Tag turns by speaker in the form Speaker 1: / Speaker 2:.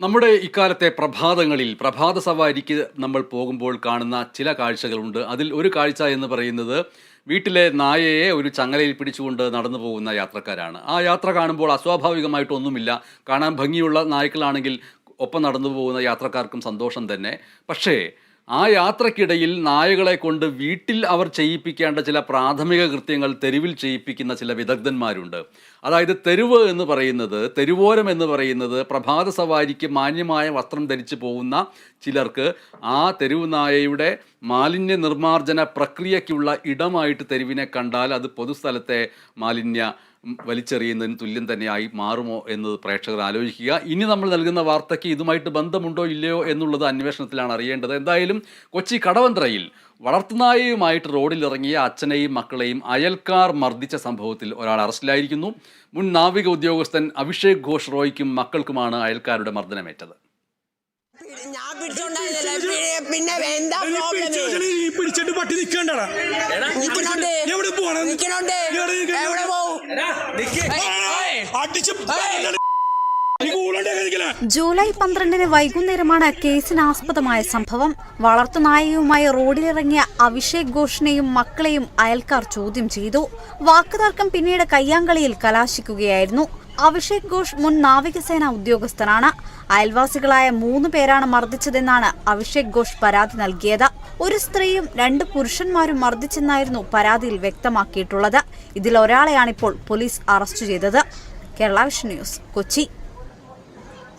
Speaker 1: നമ്മുടെ ഇക്കാലത്തെ പ്രഭാതങ്ങളിൽ പ്രഭാത സവാരിക്ക് നമ്മൾ പോകുമ്പോൾ കാണുന്ന ചില കാഴ്ചകളുണ്ട്. അതിൽ ഒരു കാഴ്ച എന്ന് പറയുന്നത് വീട്ടിലെ നായയെ ഒരു ചങ്ങലയിൽ പിടിച്ചുകൊണ്ട് നടന്നു പോകുന്ന യാത്രക്കാരാണ്. ആ യാത്ര കാണുമ്പോൾ അസ്വാഭാവികമായിട്ടൊന്നുമില്ല. കാണാൻ ഭംഗിയുള്ള നായ്ക്കളാണെങ്കിൽ ഒപ്പം നടന്നു പോകുന്ന യാത്രക്കാർക്കും സന്തോഷം തന്നെ. പക്ഷേ ആ യാത്രക്കിടയിൽ നായകളെ കൊണ്ട് വീട്ടിൽ അവർ ചെയ്യിപ്പിക്കേണ്ട ചില പ്രാഥമിക കൃത്യങ്ങൾ തെരുവിൽ ചെയ്യിപ്പിക്കുന്ന ചില വിദഗ്ധന്മാരുണ്ട്. അതായത് തെരുവ് എന്ന് പറയുന്നത് തെരുവോരം എന്ന് പറയുന്നത് പ്രഭാത സവാരിക്ക് മാന്യമായ വസ്ത്രം ധരിച്ചു പോകുന്ന ചിലർക്ക് ആ തെരുവ് നായയുടെ മാലിന്യ നിർമ്മാർജന പ്രക്രിയയ്ക്കുള്ള ഇടമായിട്ട് തെരുവിനെ കണ്ടാൽ അത് പൊതുസ്ഥലത്തെ മാലിന്യ വലിച്ചെറിയുന്നതിന് തുല്യം തന്നെയായി മാറുമോ എന്ന് പ്രേക്ഷകർ ആലോചിക്കുക. ഇനി നമ്മൾ നൽകുന്ന വാർത്തയ്ക്ക് ഇതുമായിട്ട് ബന്ധമുണ്ടോ ഇല്ലയോ എന്നുള്ളത് അന്വേഷണത്തിലാണ് അറിയേണ്ടത്. എന്തായാലും കൊച്ചി കടവന്ത്രയിൽ വളർത്തുനായയുമായിട്ട് റോഡിലിറങ്ങിയ അച്ഛനെയും മക്കളെയും അയൽക്കാർ മർദ്ദിച്ച സംഭവത്തിൽ ഒരാൾ അറസ്റ്റിലായിരിക്കുന്നു. മുൻ നാവിക ഉദ്യോഗസ്ഥൻ അഭിഷേക് ഘോഷ് റോയ്ക്കും മക്കൾക്കുമാണ് അയൽക്കാരുടെ മർദ്ദനമേറ്റത്.
Speaker 2: ഞാൻ പിന്നെ- എന്താ
Speaker 3: പിടിച്ചിട്ട് പട്ടി നിക്കണ്ടടാ. എവിടെ അടിച്ച്
Speaker 4: ജൂലൈ പന്ത്രണ്ടിന് വൈകുന്നേരമാണ് കേസിനാസ്പദമായ സംഭവം. വളർത്തുനായയുമായി റോഡിലിറങ്ങിയ അഭിഷേക് ഘോഷിനെയും മക്കളെയും അയൽക്കാർ ചോദ്യം ചെയ്തു. വാക്കുതർക്കം പിന്നീട് കയ്യാങ്കളിയിൽ കലാശിക്കുകയായിരുന്നു. അഭിഷേക് ഘോഷ് മുൻ നാവികസേന ഉദ്യോഗസ്ഥനാണ്. അയൽവാസികളായ മൂന്ന് പേരാണ് മർദ്ദിച്ചതെന്നാണ് അഭിഷേക് ഘോഷ് പരാതി നൽകിയത്. ഒരു സ്ത്രീയും രണ്ട് പുരുഷന്മാരും മർദ്ദിച്ചെന്നായിരുന്നു പരാതിയിൽ വ്യക്തമാക്കിയിട്ടുള്ളത്. ഇതിൽ ഒരാളെയാണിപ്പോൾ പോലീസ് അറസ്റ്റ് ചെയ്തത്. Kerala vision news Kochi.